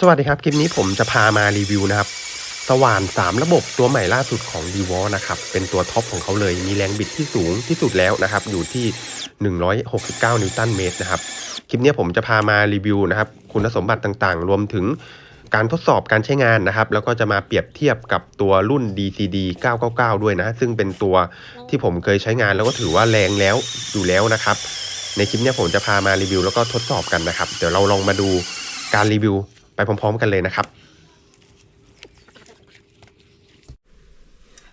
สวัสดีครับ คลิปนี้ผมจะพามารีวิวนะครับ สว่าน 3 ระบบตัวใหม่ล่าสุดของ d ีวอนะครับ เป็นตัวท็อปของเขาเลย มีแรงบิดที่สูงที่สุดแล้วนะครับ อยู่ที่ 169 นิวตันเมตรนะครับ คลิปนี้ผมจะพามารีวิวนะครับ คุณสมบัติต่างๆ รวมถึงการทดสอบการใช้งานนะครับ แล้วก็จะมาเปรียบเทียบกับตัวรุ่น DCD 999 ด้วยนะ ซึ่งเป็นตัวที่ผมเคยใช้งานแล้วก็ถือว่าแรงแล้วอยู่แล้วนะครับ ในคลิปนี้ผมจะพามารีวิวแล้วก็ทดสอบกันนะครับ เดี๋ยวเราลองมาดูการรีวิว ไปพร้อม ๆ กันเลยนะครับ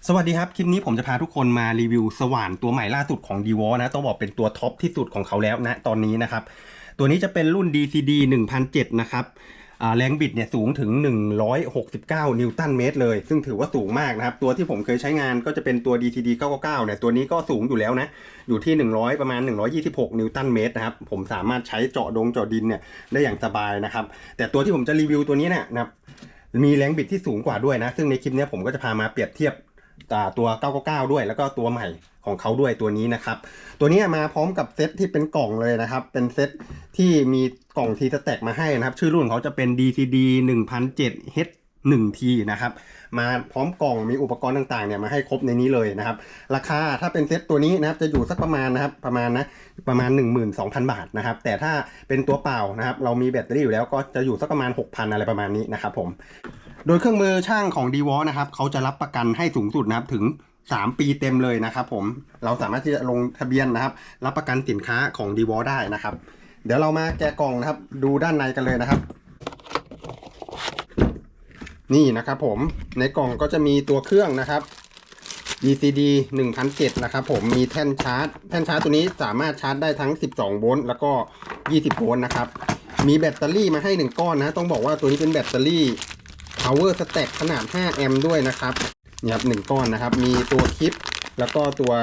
สวัสดีครับ คลิปนี้ผมจะพาทุกคนมารีวิวสว่านตัวใหม่ล่าสุดของ d ีวอนะ ต้องบอกเป็นตัวท็อปที่สุดของเขาแล้วนะตอนนี้นะครับ ตัวนี้จะเป็นรุ่น DCD 1007 นะครับ แรงบิดเนี่ยสูงถึง 169 นิวตันเมตรเลย ซึ่งถือว่าสูงมากนะครับ ตัวที่ผมเคยใช้งานก็จะเป็นตัว DCD 999เนี่ยตัวนี้ก็สูงอยู่แล้วนะ อยู่ที่ 100 ประมาณ 126 นิวตันเมตรนะครับ ผมสามารถใช้เจาะดงเจาะดินเนี่ยได้อย่างสบายนะครับ แต่ตัวที่ผมจะรีวิวตัวนี้เนี่ยนะครับมีแรงบิดที่สูงกว่าด้วยนะ ซึ่งในคลิปนี้ผมก็จะพามาเปรียบเทียบ ตัว 999 ด้วย แล้วก็ตัวใหม่ของเขาด้วยตัวนี้นะครับ ตัวนี้มาพร้อมกับเซตที่เป็นกล่องเลยนะครับ เป็นเซตที่มีกล่องทีสแต็กมาให้นะครับ ชื่อรุ่นเขาจะเป็น DCD 1007 H 1 T นะครับ มาพร้อมกล่องมีอุปกรณ์ต่างๆเนี่ยมาให้ครบในนี้เลยนะครับ ราคาถ้าเป็นเซตตัวนี้นะครับจะอยู่สักประมาณนะครับประมาณนะประมาณ 12,000 บาทนะครับ แต่ถ้าเป็นตัวเปล่านะครับ เรามีแบตเตอรี่อยู่แล้วก็จะอยู่สักประมาณ 6,000 อะไรประมาณนี้นะครับผม โดยเครื่องมือช่างของ d ีวอนะครับเขาจะรับประกันให้สูงสุดนะครับถึง 3 ปีเต็มเลยนะครับผมเราสามารถที่จะลงทะเบียนนะครับ รับประกันสินค้าของ d ีวอได้นะครับ เดี๋ยวเรามาแกะกล่องนะครับ ดูด้านในกันเลยนะครับ นี่นะครับผมในกล่องก็จะมีตัวเครื่องนะครับ DCD 1007นะครับผมมีแท่นชาร์จ แท่นชาร์จตัวนี้สามารถชาร์จได้ทั้ง 12 โวลต์แล้วก็ 20 โวลต์นะครับ มีแบตเตอรี่มาให้ 1 ก้อนนะ ต้องบอกว่าตัวนี้เป็นแบตเตอรี่ power stack ขนาด 5 แอมป์ด้วยนะครับนี่ครับหนึ่งก้อนนะครับ มีตัวคลิป แล้วก็ตัว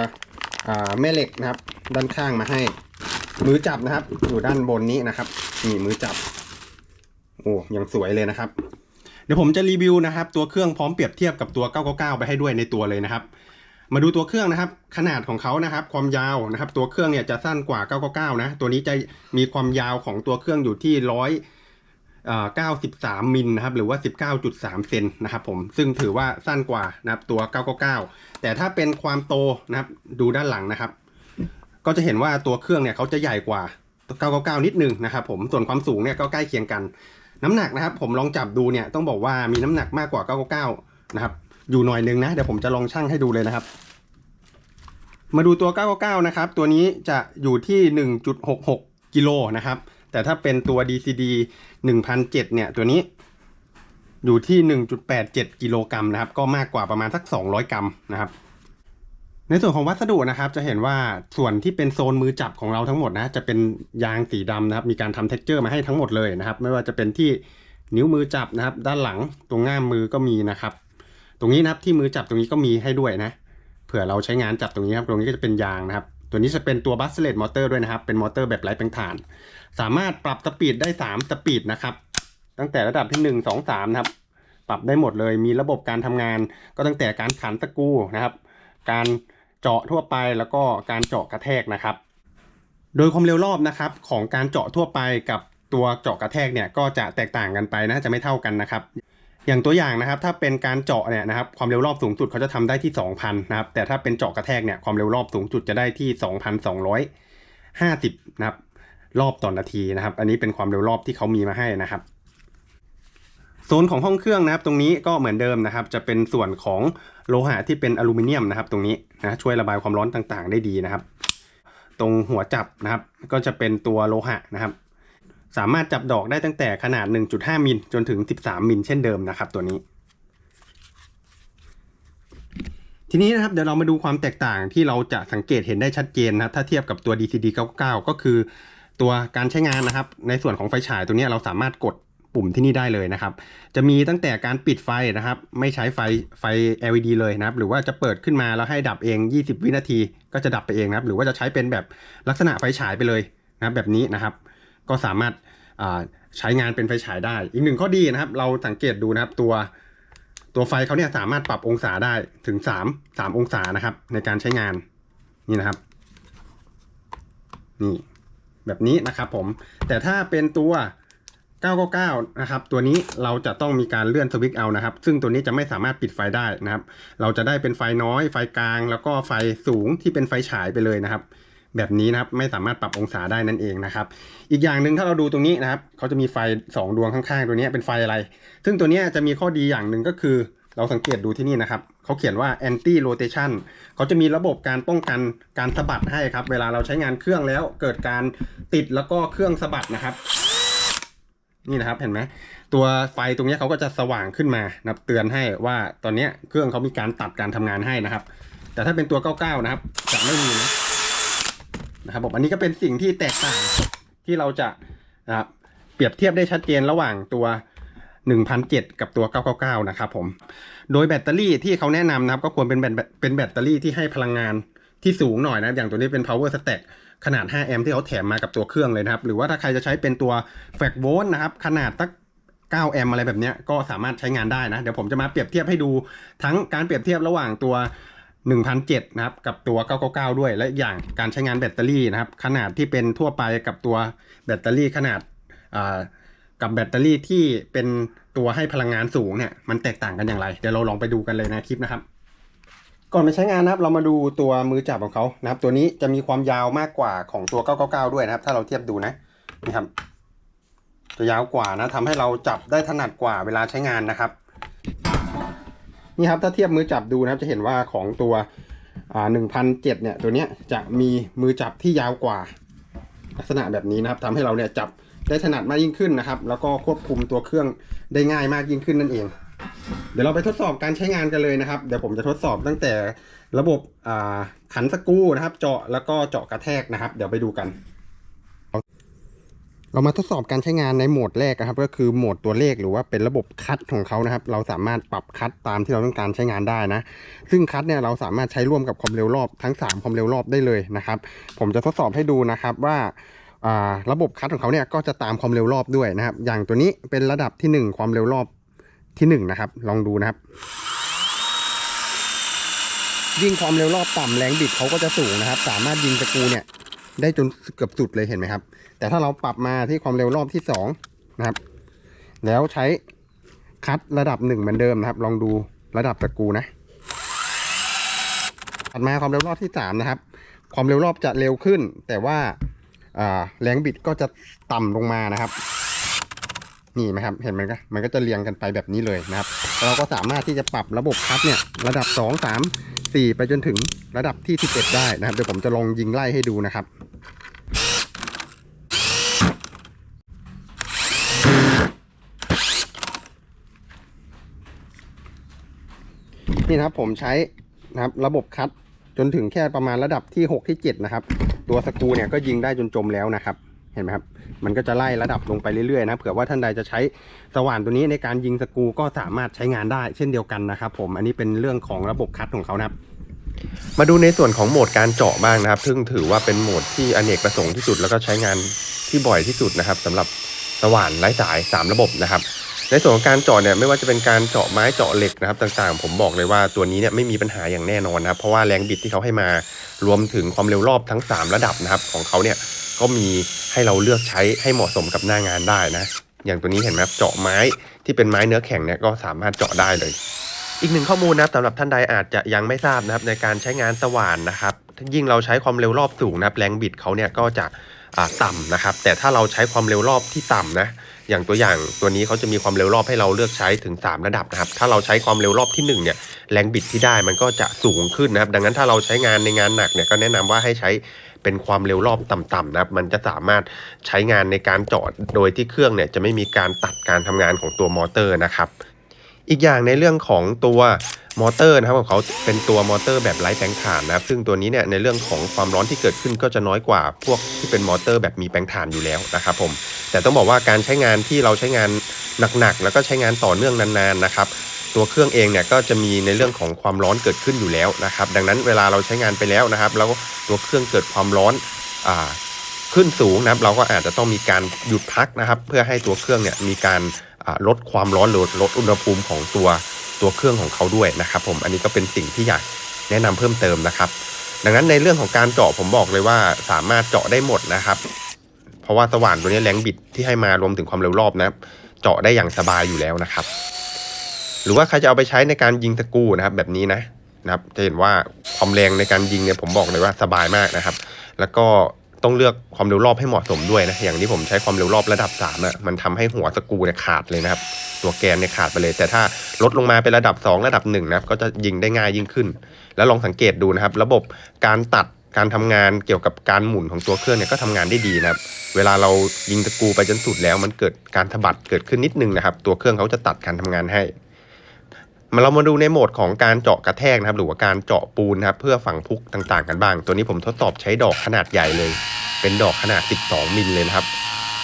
แม่เหล็กนะครับ ด้านข้างมาให้ มือจับนะครับ อยู่ด้านบนนี้นะครับนี่มือจับ โอ้ยังสวยเลยนะครับ เดี๋ยวผมจะรีวิวนะครับ ตัวเครื่องพร้อมเปรียบเทียบกับตัว 999 ไปให้ด้วยในตัวเลยนะครับ มาดูตัวเครื่องนะครับ ขนาดของเขานะครับ ความยาวนะครับ ตัวเครื่องเนี่ยจะสั้นกว่า 999 นะ ตัวนี้จะมีความยาวของตัวเครื่องอยู่ที่ร้อย 93 มิลนะครับหรือว่า 19.3 เซนนะครับผมซึ่งถือว่าสั้นกว่านะครับตัว 999 แต่ถ้าเป็นความโตนะครับดูด้านหลังนะครับ ก็จะเห็นว่าตัวเครื่องเนี่ยเขาจะใหญ่กว่า 999 นิดนึงนะครับผมส่วนความสูงเนี่ยก็ใกล้เคียงกัน น้ำหนักนะครับ ผมลองจับดูเนี่ยต้องบอกว่ามีน้ำหนักมากกว่า 999 นะครับอยู่หน่อยนึงนะเดี๋ยวผมจะลองชั่งให้ดูเลยนะครับ มาดูตัว 999 นะครับตัวนี้จะอยู่ที่ 1.66กิโลนะครับ แต่ถ้าเป็นตัว DCD 1007เนี่ยตัวนี้อยู่ที่ 1.87 กิโลกรัมนะครับ ก็มากกว่าประมาณสัก 200 กรัมนะครับ ในส่วนของวัสดุนะครับ จะเห็นว่าส่วนที่เป็นโซนมือจับของเราทั้งหมดนะ จะเป็นยางสีดำนะครับ มีการทำเท็กเจอร์มาให้ทั้งหมดเลยนะครับ ไม่ว่าจะเป็นที่นิ้วมือจับนะครับ ด้านหลังตรงง่ามมือก็มีนะครับ ตรงนี้นะครับที่มือจับตรงนี้ก็มีให้ด้วยนะ เผื่อเราใช้งานจับตรงนี้ครับ ตรงนี้ก็จะเป็นยางนะครับ ตัวนี้จะเป็นตัวบัสเลตมอเตอร์ด้วยนะครับ เป็นมอเตอร์แบบไร้แปลงถ่าน สามารถปรับสปีดได้3สปีดนะครับ ตั้งแต่ระดับที่ 1 2 3 นะครับ ปรับได้หมดเลย มีระบบการทำงาน ก็ตั้งแต่การขันตะกูนะครับ การเจาะทั่วไปแล้วก็การเจาะกระแทกนะครับ โดยความเร็วรอบนะครับของการเจาะทั่วไปกับตัวเจาะกระแทกเนี่ยก็จะแตกต่างกันไปนะจะไม่เท่ากันนะครับ อย่างตัวอย่างนะครับ ถ้าเป็นการเจาะเนี่ยนะครับความเร็วรอบสูงสุดเขาจะทำได้ที่ 2,000 นะครับ แต่ถ้าเป็นเจาะกระแทกเนี่ยความเร็วรอบสูงสุดจะได้ที่ 2,250 นะครับ รอบต่อนนาทีนะครับ อันนี้เป็นความเร็วรอบที่เขามีมาให้นะครับโซนของห้องเครื่องนะครับ ตรงนี้ก็เหมือนเดิมนะครับ จะเป็นส่วนของโลหะที่เป็นอลูมิเนียมนะครับ ตรงนี้นะช่วยระบายความร้อนต่างๆ ได้ดีนะครับ ตรงหัวจับนะครับ ก็จะเป็นตัวโลหะนะครับ สามารถจับดอกได้ตั้งแต่ขนาด 1.5 มิลจนถึง 13 มิลเช่นเดิมนะครับตัวนี้ ทีนี้นะครับเดี๋ยวเรามาดูความแตกต่างที่เราจะสังเกตเห็นได้ชัดเจนนะถ้าเทียบกับตัว DCD 99ก็คือตัวการใช้งานนะครับ ในส่วนของไฟฉายตัวนี้เราสามารถกดปุ่มที่นี่ได้เลยนะครับ จะมีตั้งแต่การปิดไฟนะครับ ไม่ใช้ไฟไฟ LED เลยนะครับ หรือว่าจะเปิดขึ้นมาแล้วให้ดับเอง 20 วินาทีก็จะดับไปเองนะครับ หรือว่าจะใช้เป็นแบบลักษณะไฟฉายไปเลยนะครับแบบนี้นะครับ ก็สามารถใช้งานเป็นไฟฉายได้ อีกหนึ่งข้อดีนะครับ เราสังเกตดูนะครับตัวตัวไฟเขาเนี่ยสามารถปรับองศาได้ถึงสามสามองศานะครับ ในการใช้งานนี่นะครับ นี่แบบนี้นะครับผม แต่ถ้าเป็นตัว 999 นะครับ ตัวนี้เราจะต้องมีการเลื่อนสวิตช์เอานะครับ ซึ่งตัวนี้จะไม่สามารถปิดไฟได้นะครับ เราจะได้เป็นไฟน้อย ไฟกลาง แล้วก็ไฟสูงที่เป็นไฟฉายไปเลยนะครับ แบบนี้นะครับไม่สามารถปรับองศาได้นั่นเองนะครับ อีกอย่างหนึ่งถ้าเราดูตรงนี้นะครับเขาจะมีไฟ 2 ดวงข้างๆ ตัวนี้เป็นไฟอะไร ซึ่งตัวนี้จะมีข้อดีอย่างหนึ่งก็คือ เราสังเกตดูที่นี่นะครับเขาเขียนว่า anti rotation เขาจะมีระบบการป้องกันการสะบัดให้ครับ เวลาเราใช้งานเครื่องแล้วเกิดการติดแล้วก็เครื่องสะบัดนะครับนี่นะครับเห็นไหมตัวไฟตรงนี้เขาก็จะสว่างขึ้นมานับเตือนให้ว่าตอนนี้เครื่องเขามีการตัดการทำงานให้นะครับ แต่ถ้าเป็นตัว 99 นะครับจะไม่มีนะ นะครับผมอันนี้ก็เป็นสิ่งที่แตกต่างที่เราจะนะครับเปรียบเทียบได้ชัดเจนระหว่างตัว 1,007 กับตัว 999 นะครับผม โดยแบตเตอรี่ที่เขาแนะนำนะครับ ก็ควรเป็นแบตเป็นแบตเตอรี่ที่ให้พลังงานที่สูงหน่อยนะอย่างตัวนี้เป็น power stack ขนาด 5 แอมป์ที่เขาแถมมากับตัวเครื่องเลยนะครับ หรือว่าถ้าใครจะใช้เป็นตัวแฟกโวลต์นะครับ ขนาดสัก9แอมป์อะไรแบบนี้ก็สามารถใช้งานได้นะ เดี๋ยวผมจะมาเปรียบเทียบให้ดูทั้งการเปรียบเทียบระหว่างตัว 1,007นะครับกับตัว 999 ด้วย และอย่างการใช้งานแบตเตอรี่นะครับ ขนาดที่เป็นทั่วไปกับตัวแบตเตอรี่ขนาดกับแบตเตอรี่ที่เป็นตัวให้พลังงานสูงเนี่ยมันแตกต่างกันอย่างไร เดี๋ยวเราลองไปดูกันเลยในคลิปนะครับ ก่อนไปใช้งานนะครับ เรามาดูตัวมือจับของเขานะครับ ตัวนี้จะมีความยาวมากกว่าของตัว 999 ด้วยนะครับ ถ้าเราเทียบดูนะนี่ครับจะยาวกว่านะทำให้เราจับได้ถนัดกว่าเวลาใช้งานนะครับ นี่ครับถ้าเทียบมือจับดูนะครับจะเห็นว่าของตัวอ่า1,007เนี่ยตัวเนี้ยจะมีมือจับที่ยาวกว่า ลักษณะแบบนี้นะครับทำให้เราเนี่ยจับได้ถนัดมากยิ่งขึ้นนะครับ แล้วก็ควบคุมตัวเครื่องได้ง่ายมากยิ่งขึ้นนั่นเอง เดี๋ยวเราไปทดสอบการใช้งานกันเลยนะครับ เดี๋ยวผมจะทดสอบตั้งแต่ระบบขันสกรูนะครับ เจาะแล้วก็เจาะกระแทกนะครับ เดี๋ยวไปดูกัน เรามาทดสอบการใช้งานในโหมดแรกนะครับ ก็คือโหมดตัวเลขหรือว่าเป็นระบบคัดของเขานะครับ เราสามารถปรับคัดตามที่เราต้องการใช้งานได้นะ ซึ่งคัดเนี่ยเราสามารถใช้ร่วมกับความเร็วรอบทั้ง 3 ความเร็วรอบได้เลยนะครับ ผมจะทดสอบให้ดูนะครับว่าระบบคัดของเขาเนี่ยก็จะตามความเร็วรอบด้วยนะครับ อย่างตัวนี้เป็นระดับทีหนึ่1 ความเร็วรอบที่ 1 นะครับ ลองดูนะครับยิ่งความเร็วรอบต่ำแรงบิดเขาก็จะสูงนะครับ สามารถยิงสกรูเนี่ยได้จนเกือบสุดเลยเห็นไหมครับ แต่ถ้าเราปรับมาที่ความเร็วรอบที่สองนะครับ แล้วใช้คัดระดับหนึ่งเหมือนเดิมนะครับ ลองดูระดับสกรูนะถัดมาความเร็วรอบที่สามนะครับ ความเร็วรอบจะเร็วขึ้น แต่ว่าแรงบิดก็จะต่ำลงมานะครับ นี่ไหมครับ เห็นมันก็มันก็จะเรียงกันไปแบบนี้เลยนะครับ เราก็สามารถที่จะปรับระบบคัดเนี่ยระดับ2 3 4ไปจนถึงระดับที่11ได้นะครับ เดี๋ยวผมจะลองยิงไล่ให้ดูนะครับ นี่นะครับผมใช้นะครับระบบคัดจนถึงแค่ประมาณระดับที่ 6 ที่ 7 นะครับ ตัวสกูเนี่ยก็ยิงได้จนจมแล้วนะครับ เห็นไหมครับ มันก็จะไล่ระดับลงไปเรื่อยๆนะเผื่อว่าท่านใดจะใช้สว่านตัวนี้ในการยิงสกูก็สามารถใช้งานได้เช่นเดียวกันนะครับ ผมอันนี้เป็นเรื่องของระบบคัดของเขานะครับมาดูในส่วนของโหมดการเจาะบ้างนะครับ ซึ่งถือว่าเป็นโหมดที่อเนกประสงค์ที่สุดแล้วก็ใช้งานที่บ่อยที่สุดนะครับสำหรับสว่านไร้สาย 3 ระบบนะครับ ในส่วนของการเจาะเนี่ยไม่ว่าจะเป็นการเจาะไม้เจาะเหล็กนะครับต่างๆ ผมบอกเลยว่าตัวนี้เนี่ยไม่มีปัญหาอย่างแน่นอนนะครับเพราะว่าแรงบิดที่เขาให้มารวมถึงความเร็วรอบทั้ง 3 ระดับนะครับของเขาเนี่ยก็มีให้เราเลือกใช้ให้เหมาะสมกับหน้างานได้นะ อย่างตัวนี้เห็นไหมครับเจาะไม้ที่เป็นไม้เนื้อแข็งเนี่ยก็สามารถเจาะได้เลย อีกหนึ่งข้อมูลนะครับสำหรับท่านใดอาจจะยังไม่ทราบนะครับในการใช้งานสว่านนะครับยิ่งเราใช้ความเร็วรอบสูงนะครับแรงบิดเขาเนี่ยก็จะต่ำนะครับแต่ถ้าเราใช้ความเร็วรอบที่ต่ำนะ อย่างตัวอย่างตัวนี้เขาจะมีความเร็วรอบให้เราเลือกใช้ถึง 3 ระดับนะครับ ถ้าเราใช้ความเร็วรอบที่ 1 เนี่ย แรงบิดที่ได้มันก็จะสูงขึ้นนะครับ ดังนั้นถ้าเราใช้งานในงานหนักเนี่ยก็แนะนำว่าให้ใช้เป็นความเร็วรอบต่ำๆนะครับ มันจะสามารถใช้งานในการจอดโดยที่เครื่องเนี่ยจะไม่มีการตัดการทำงานของตัวมอเตอร์นะครับ อีกอย่างในเรื่องของตัวมอเตอร์นะครับของเขาเป็นตัวมอเตอร์แบบไร้แปลงถ่านนะครับ ซึ่งตัวนี้เนี่ยในเรื่องของความร้อนที่เกิดขึ้นก็จะน้อยกว่า พวกที่เป็นมอเตอร์แบบมีแปลงถ่านอยู่แล้วนะครับผมแต่ต้องบอกว่าการใช้งานที่เราใช้งานหนักๆแล้วก็ใช้งานต่อเนื่องนานๆนะครับตัวเครื่องเองเนี่ยก็จะมีในเรื่องของความร้อนเกิดขึ้นอยู่แล้วนะครับ ดังนั้นเวลาเราใช้งานไปแล้วนะครับ แล้วตัวเครื่องเกิดความร้อนอ่าขึ้นสูงนะครับ เราก็อาจจะต้องมีการหยุดพักนะครับ เพื่อให้ตัวเครื่องเนี่ยมีการอ่ ลดความร้อนหรือลดอุณหภูมิของตัวตัวเครื่องของเขาด้วยนะครับ ผมอันนี้ก็เป็นสิ่งที่อยากแนะนำเพิ่มเติมนะครับ ดังนั้นในเรื่องของการเจาะผมบอกเลยว่าสามารถเจาะได้หมดนะครับ เพราะว่าสว่านตัวนี้แรงบิดที่ให้มารวมถึงความเร็วรอบนะเจาะได้อย่างสบายอยู่แล้วนะครับ หรือว่าใครจะเอาไปใช้ในการยิงตะกูนะครับ แบบนี้นะนะครับ จะเห็นว่าความแรงในการยิงเนี่ยผมบอกเลยว่าสบายมากนะครับ แล้วก็ ต้องเลือกความเร็วรอบให้เหมาะสมด้วยนะ อย่างที่ผมใช้ความเร็วรอบระดับ3อะมันทำให้หัวสกูเนี่ยขาดเลยนะครับ ตัวแกนเนี่ยขาดไปเลย แต่ถ้าลดลงมาเป็นระดับ 2 ระดับ1นะครับก็จะยิงได้ง่ายยิ่งขึ้น แล้วลองสังเกตดูนะครับ ระบบการตัดการทำงานเกี่ยวกับการหมุนของตัวเครื่องเนี่ยก็ทำงานได้ดีนะครับ เวลาเรายิงตะกูไปจนสุดแล้ว มันเกิดการสะบัดเกิดขึ้นนิดนึงนะครับ ตัวเครื่องเขาจะตัดการทำงานให้ มาเรามาดูในโหมดของการเจาะกระแทกนะครับ หรือว่าการเจาะปูนนะครับ เพื่อฝังพุกต่างๆ กันบ้าง ตัวนี้ผมทดสอบใช้ดอกขนาดใหญ่เลย เป็นดอกขนาด 12 มิลเลยนะครับ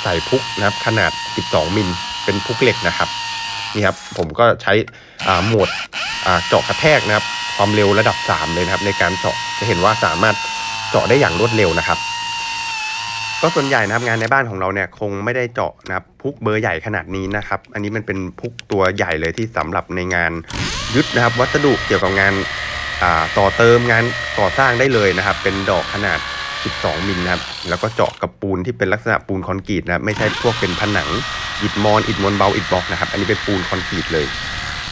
ใส่พุกนะครับขนาด 12 มิล เป็นพุกเหล็กนะครับ นี่ครับ ผมก็ใช้โหมดเจาะกระแทกนะครับ ความเร็วระดับ 3 เลยนะครับ ในการเจาะ จะเห็นว่าสามารถเจาะได้อย่างรวดเร็วนะครับ ก็ส่วนใหญ่นะครับงานในบ้านของเราเนี่ยคงไม่ได้เจาะนะครับพุกเบอร์ใหญ่ขนาดนี้นะครับ อันนี้มันเป็นพุกตัวใหญ่เลยที่สำหรับในงานยึดนะครับ วัสดุเกี่ยวกับงานาต่อเติมงานก่อสร้างได้เลยนะครับ เป็นดอกขนาด 12 มิลนะครับแล้วก็เจาะกับปูนที่เป็นลักษณะปูนคอนกรีตนะไม่ใช่พวกเป็นผนังอิฐมอนอิฐมวลเบาอิฐบล็อกนะครับ อันนี้เป็นปูนคอนกรีตเลย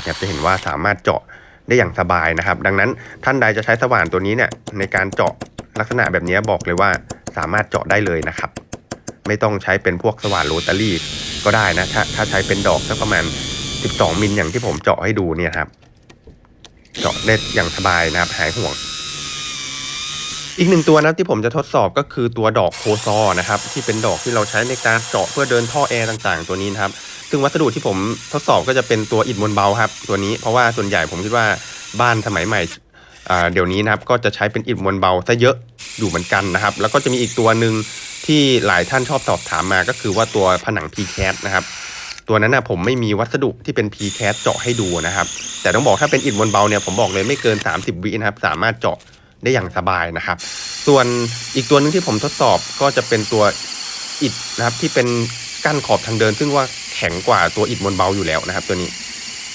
นะครับจะเห็นว่าสามารถเจาะได้อย่างสบายนะครับ ดังนั้นท่านใดจะใช้สว่านตัวนี้เนี่ยในการเจาะ ลักษณะแบบนี้บอกเลยว่าสามารถเจาะได้เลยนะครับ ไม่ต้องใช้เป็นพวกสว่านโรตารี่ก็ได้นะถ้าถ้าใช้เป็นดอกสักประมาณ 12 มิลอย่างที่ผมเจาะให้ดูเนี่ยครับ เจาะได้อย่างสบายนะครับหายห่วง อีกหนึ่งตัวนะที่ผมจะทดสอบก็คือตัวดอกโคซอนะครับ ที่เป็นดอกที่เราใช้ในการเจาะเพื่อเดินท่อแอร์ต่างๆ ตัวนี้นะครับ ซึ่งวัสดุที่ผมทดสอบก็จะเป็นตัวอิฐมวลเบาครับ ตัวนี้เพราะว่าส่วนใหญ่ผมคิดว่าบ้านสมัยใหม่ เดี๋ยวนี้นะครับก็จะใช้เป็นอิฐมวลเบาซะเยอะอยู่เหมือนกันนะครับ แล้วก็จะมีอีกตัวหนึ่งที่หลายท่านชอบสอบถามมาก็คือว่าตัวผนัง p c a t นะครับ ตัวนั้นนะผมไม่มีวัสดุที่เป็น p c a t เจาะให้ดูนะครับ แต่ต้องบอกถ้าเป็นอิฐมวลเบาเนี่ยผมบอกเลยไม่เกิน 30 วินะครับ สามารถเจาะได้อย่างสบายนะครับ ส่วนอีกตัวหนึงที่ผมทดสอบก็จะเป็นตัวอิฐนะครับที่เป็นกั้นขอบทางเดิน ซึ่งว่าแข็งกว่าตัวอิฐมวลเบาอยู่แล้วนะครับ ตัวนี้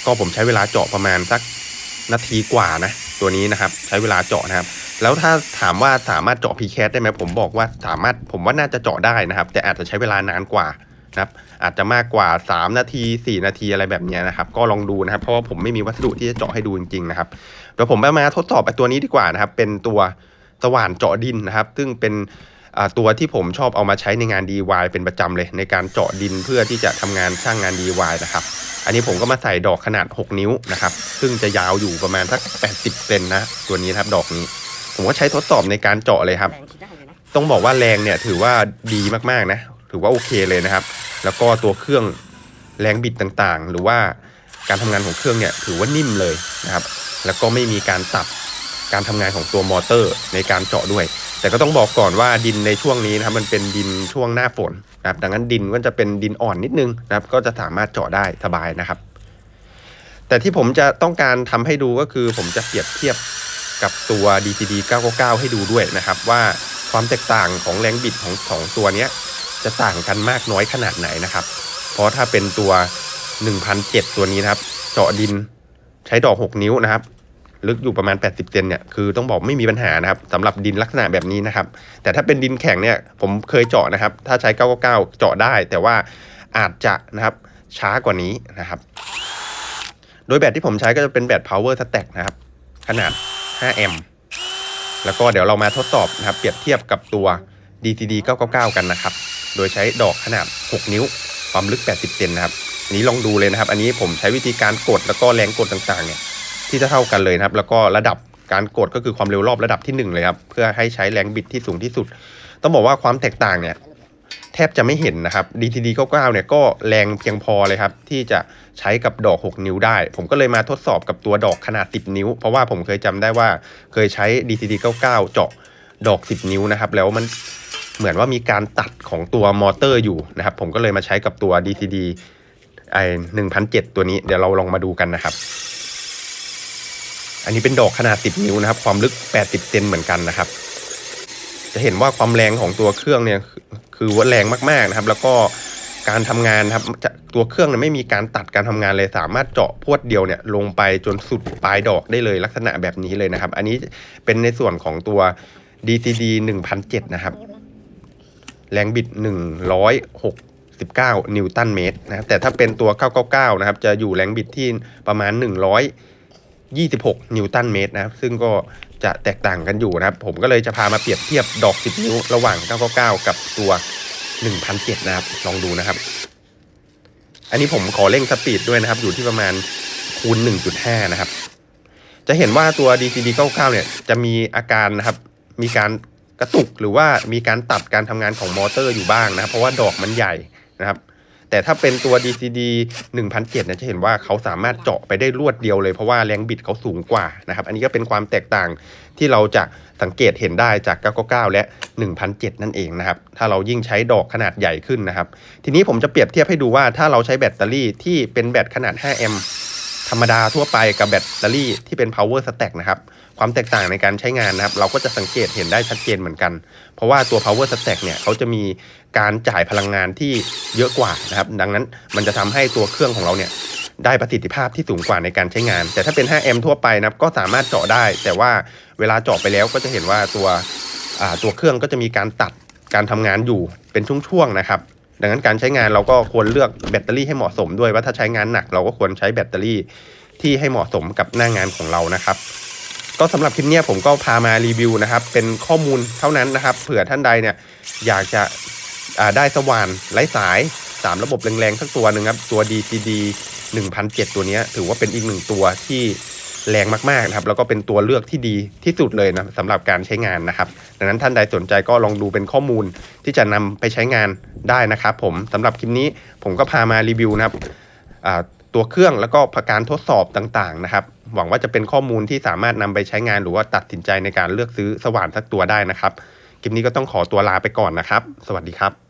ก็ผมใช้เวลาเจาะประมาณสักนาทีกว่านะ ตัวนี้นะครับ ใช้เวลาเจาะนะครับ แล้วถ้าถามว่าสามารถเจาะ p c a t ได้ไหมผมบอกว่าสามารถผมว่าน่าจะเจาะได้นะครับ แต่อาจจะใช้เวลานานกว่านะครับ อาจจะมากกว่า 3 นาที 4 นาทีอะไรแบบนี้นะครับ ก็ลองดูนะครับ เพราะว่าผมไม่มีวัสดุที่จะเจาะให้ดูจริงๆนะครับเดี๋ยวผมไปมาทดสอบไอ้ตัวนี้ดีกว่านะครับ เป็นตัวสว่านเจาะดินนะครับ ซึ่งเป็น ตัวที่ผมชอบเอามาใช้ในงาน DIY เป็นประจำเลยในการเจาะดินเพื่อที่จะทำงานสร้างงาน DIY นะครับ อันนี้ผมก็มาใส่ดอกขนาด 6 นิ้วนะครับ ซึ่งจะยาวอยู่ประมาณสัก 80เซนนะ ตัวนี้ครับดอกนี้ ผมก็ใช้ทดสอบในการเจาะเลยครับ ต้องบอกว่าแรงเนี่ยถือว่าดีมากๆนะ ถือว่าโอเคเลยนะครับ แล้วก็ตัวเครื่องแรงบิดต่างๆ หรือว่าการทำงานของเครื่องเนี่ยถือว่านิ่มเลยนะครับ แล้วก็ไม่มีการตัดการทำงานของตัวมอเตอร์ในการเจาะด้วย แต่ก็ต้องบอกก่อนว่าดินในช่วงนี้นะครับมันเป็นดินช่วงหน้าฝนนะครับดังนั้นดินก็จะเป็นดินอ่อนนิดนึงนะครับ ก็จะสามารถเจาะได้สบายนะครับ แต่ที่ผมจะต้องการทำให้ดูก็คือ ผมจะเปรียบเทียบกับตัว DCD 999 ให้ดูด้วยนะครับ ว่าความแตกต่างของแรงบิดของสองตัวนี้จะต่างกันมากน้อยขนาดไหนนะครับ เพราะถ้าเป็นตัว 1,007 ตัวนี้นะครับ เจาะดินใช้ดอก 6 นิ้วนะครับ ลึกอยู่ประมาณ 80เซนเนี่ยคือต้องบอกไม่มีปัญหานะครับสำหรับดินลักษณะแบบนี้นะครับ แต่ถ้าเป็นดินแข็งเนี่ยผมเคยเจาะนะครับ ถ้าใช้ 999 เจาะได้ แต่ว่าอาจจะนะครับช้ากว่านี้นะครับ โดยแบตที่ผมใช้ก็จะเป็นแบต power stack นะครับ ขนาด 5 แอมป์แล้วก็เดี๋ยวเรามาทดสอบนะครับ เปรียบเทียบกับตัว DCD 999 กันนะครับ โดยใช้ดอกขนาด 6 นิ้ว ความลึก 80เซนนะครับอันนี้ลองดูเลยนะครับ อันนี้ผมใช้วิธีการกดแล้วก็แรงกดต่างๆเนี่ย ที่จะเท่ากันเลยนะครับ แล้วก็ระดับการกดก็คือความเร็วรอบระดับที่หนึ่งเลยครับ เพื่อให้ใช้แรงบิดที่สูงที่สุด ต้องบอกว่าความแตกต่างเนี่ยแทบจะไม่เห็นนะครับ DTD 99เนี่ยก็แรงเพียงพอเลยครับ ที่จะใช้กับดอก 6 นิ้วได้ ผมก็เลยมาทดสอบกับตัวดอกขนาด 10 นิ้ว เพราะว่าผมเคยจำได้ว่าเคยใช้ DTD 99 เจาะดอก 10 นิ้วนะครับ แล้วมันเหมือนว่ามีการตัดของตัวมอเตอร์อยู่นะครับ ผมก็เลยมาใช้กับตัว DTD ไอ1,007 ตัวนี้ เดี๋ยวเราลองมาดูกันนะครับ อันนี้เป็นดอกขนาด 10 นิ้วนะครับ ความลึก 80 เซนเหมือนกันนะครับ จะเห็นว่าความแรงของตัวเครื่องเนี่ยคือว่าแรงมากๆนะครับ แล้วก็การทำงานครับตัวเครื่องเนี่ยไม่มีการตัดการทำงานเลยสามารถเจาะพวดเดียวเนี่ยลงไปจนสุดปลายดอกได้เลยลักษณะแบบนี้เลยนะครับ อันนี้เป็นในส่วนของตัว DCD 1007 นะครับ แรงบิด 169 นิวตันเมตรนะครับแต่ถ้าเป็นตัว 999 นะครับ จะอยู่แรงบิดที่ประมาณ 26 นิวตันเมตรนะครับ ซึ่งก็จะแตกต่างกันอยู่นะครับ ผมก็เลยจะพามาเปรียบเทียบดอก 10 นิ้วระหว่าง 999 กับตัว1,007นะครับ ลองดูนะครับ อันนี้ผมขอเร่งสปีดด้วยนะครับ อยู่ที่ประมาณคูณ 1.5 นะครับ จะเห็นว่าตัว DCD 99 เนี่ย จะมีอาการนะครับ มีการกระตุกหรือว่ามีการตัดการทำงานของมอเตอร์อยู่บ้างนะครับ เพราะว่าดอกมันใหญ่นะครับ แต่ถ้าเป็นตัว DCD 1007เนี่ยจะเห็นว่าเขาสามารถเจาะไปได้รวดเดียวเลยเพราะว่าแรงบิดเขาสูงกว่านะครับ อันนี้ก็เป็นความแตกต่างที่เราจะสังเกตเห็นได้จาก 999 และ 1007 นั่นเองนะครับ ถ้าเรายิ่งใช้ดอกขนาดใหญ่ขึ้นนะครับ ทีนี้ผมจะเปรียบเทียบให้ดูว่าถ้าเราใช้แบตเตอรี่ที่เป็นแบตขนาด 5 แอมป์ธรรมดาทั่วไปกับแบตเตอรี่ที่เป็น power stack นะครับ ความแตกต่างในการใช้งานนะครับ เราก็จะสังเกตเห็นได้ชัดเจนเหมือนกัน เพราะว่าตัว power stack เนี่ยเขาจะมีการจ่ายพลังงานที่เยอะกว่านะครับ ดังนั้นมันจะทำให้ตัวเครื่องของเราเนี่ยได้ประสิทธิภาพที่สูงกว่าในการใช้งาน แต่ถ้าเป็น5แอมป์ทั่วไปนะครับก็สามารถเจาะได้ แต่ว่าเวลาเจาะไปแล้วก็จะเห็นว่าตัวอ่าตัวเครื่องก็จะมีการตัดการทำงานอยู่เป็นช่วงๆนะครับ ดังนั้นการใช้งานเราก็ควรเลือกแบตเตอรี่ให้เหมาะสมด้วยว่าถ้าใช้งานหนักเราก็ควรใช้แบตเตอรี่ที่ให้เหมาะสมกับหน้างานของเรานะครับ ก็สำหรับคลิปนี้ผมก็พามารีวิวนะครับ เป็นข้อมูลเท่านั้นนะครับ เผื่อท่านใดเนี่ยอยากจะได้สว่านไร้สาย 3 ระบบแรงๆสักตัวหนึ่งครับ ตัว DCD 1007 ตัวนี้ถือว่าเป็นอีกหนึ่งตัวที่แรงมากๆนะครับ แล้วก็เป็นตัวเลือกที่ดีที่สุดเลยนะสำหรับการใช้งานนะครับ ดังนั้นท่านใดสนใจก็ลองดูเป็นข้อมูลที่จะนำไปใช้งานได้นะครับผมสำหรับคลิปนี้ผมก็พามารีวิวนะครับ ตัวเครื่องแล้วก็การทดสอบต่างๆนะครับ หวังว่าจะเป็นข้อมูลที่สามารถนำไปใช้งานหรือว่าตัดสินใจในการเลือกซื้อสว่านสักตัวได้นะครับ คลิปนี้ก็ต้องขอตัวลาไปก่อนนะครับ สวัสดีครับ